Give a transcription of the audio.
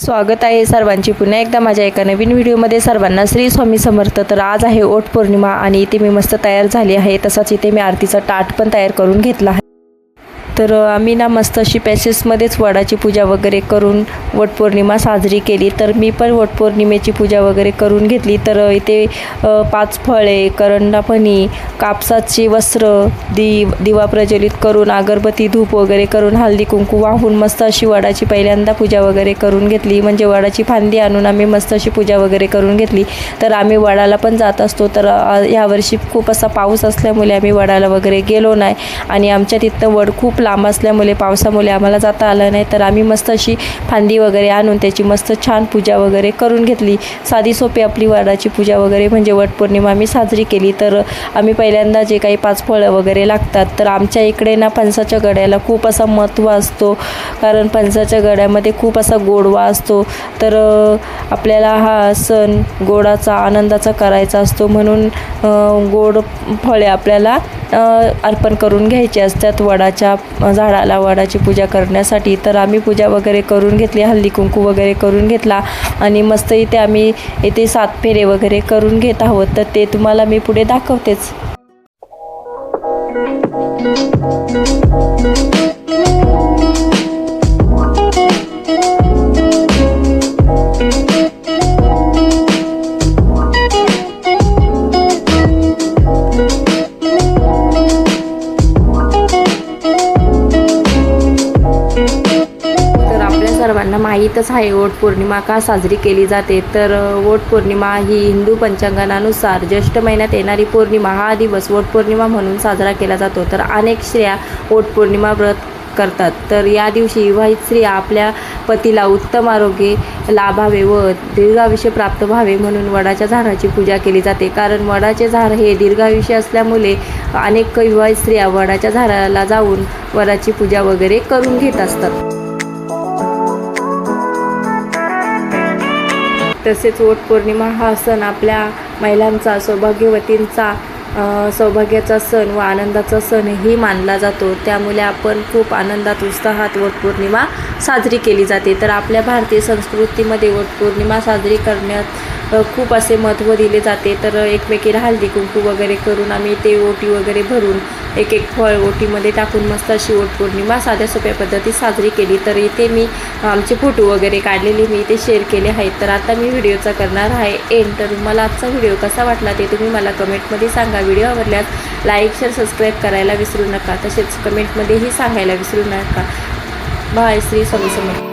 स्वागत आहे सर्वांची. पुन्हा एकदा माझ्या एका नवीन व्हिडिओमध्ये सर्वांना श्री स्वामी समर्थ. तर आज आहे ओट पौर्णिमा आणि इथे मी मस्त तयार झाली आहे. तसाच इथे मी आरतीचा ताट पण तयार करून घेतला आहे. तर आम्ही ना मस्त अशी पॅसेसमध्येच वडाची पूजा वगैरे करून वटपौर्णिमा साजरी केली. तर मी पण वटपौर्णिमेची पूजा वगैरे करून घेतली. तर इथे पाच फळे करंडापणी कापसाचे वस्त्र दि दिवा प्रज्वलित करून अगरबत्ती धूप वगैरे करून हळदी कुंकू वाहून मस्त अशी वडाची पहिल्यांदा पूजा वगैरे करून घेतली. म्हणजे वडाची फांदी आणून आम्ही मस्त अशी पूजा वगैरे करून घेतली. तर आम्ही वडाला पण जात असतो. तर ह्यावर्षी यावर्षी खूप असा पाऊस असल्यामुळे आम्ही वडाला वगैरे गेलो नाही. आणि आमच्या तिथं वड खूप लांब असल्यामुळे पावसामुळे आम्हाला जाता आलं नाही. तर आम्ही मस्त अशी फांदी वगैरे आणून त्याची मस्त छान पूजा वगैरे करून घेतली. साधी सोपी आपली वडाची पूजा वगैरे म्हणजे वटपौर्णिमा आम्ही साजरी केली. तर आम्ही पहिल्यांदा जे काही पाच फळं वगैरे लागतात तर आमच्या इकडे ना फणसाच्या गड्याला खूप असा महत्त्व असतो. कारण फणसाच्या गड्यामध्ये खूप असा गोडवा असतो. तर आपल्याला हा सण गोडाचा आनंदाचा करायचा असतो. म्हणून गोड फळे आपल्याला अर्पण करून घ्यायचे असतात. वडाच्या झाडाला वडाची पूजा करण्यासाठी तर आम्ही पूजा वगैरे करून घेतली हल्दी कुंकू वगैरे करून घेतला आणि मस्त इथे आम्ही इथे सात फेरे वगैरे करून घेत आहोत. तर ते तुम्हाला मी पुढे दाखवतेच. सर्वांना माहीतच आहे वोट पौर्णिमा का साजरी केली जाते? तर अ, वोट पौर्णिमा ही हिंदू पंचांगानुसार ज्येष्ठ महिन्यात येणारी पौर्णिमा हा दिवस वोट पौर्णिमा म्हणून साजरा केला जातो. तर अनेक स्त्रिया वोट पौर्णिमा व्रत करतात. तर या दिवशी विवाहित स्त्रिया आपल्या पतीला उत्तम आरोग्य लाभावे व दीर्घायुष्य प्राप्त व्हावे म्हणून वडाच्या झाडाची पूजा केली जाते. कारण वडाचे झाड हे दीर्घायुष्य असल्यामुळे अनेक विवाहित स्त्रिया वडाच्या झाडाला जाऊन वडाची पूजा वगैरे करून घेत असतात. तसेच वटपौर्णिमा हा सण आपल्या महिलांचा सौभाग्यवतींचा सौभाग्याचा सण व आनंदाचा सणही मानला जातो. त्यामुळे आपण खूप आनंदात उत्साहात वटपौर्णिमा साजरी केली जाते. तर आपल्या भारतीय संस्कृतीमध्ये वटपौर्णिमा साजरी करण्यात खूप असे महत्त्व दिले जाते. तर एकमेकीला हळदी कुंकू वगैरे करून आम्ही ते ओटी वगैरे भरून एक एक फळ ओटीमध्ये टाकून मस्त अशी ओटपौर्णिमा साध्या सोप्या पद्धतीत साजरी केली. तर इथे मी आमचे फोटो वगैरे काढलेले मी इथे शेअर केले आहेत. तर आता मी व्हिडिओचा करणार आहे एंड तर मला आजचा व्हिडिओ कसा वाटला ते तुम्ही मला कमेंटमध्ये सांगा. व्हिडिओ आवडल्यास लाईक शेअर सबस्क्राईब करायला विसरू नका. तसेच कमेंटमध्येही सांगायला विसरू नका. बाय. श्री स्वामी समर्थ.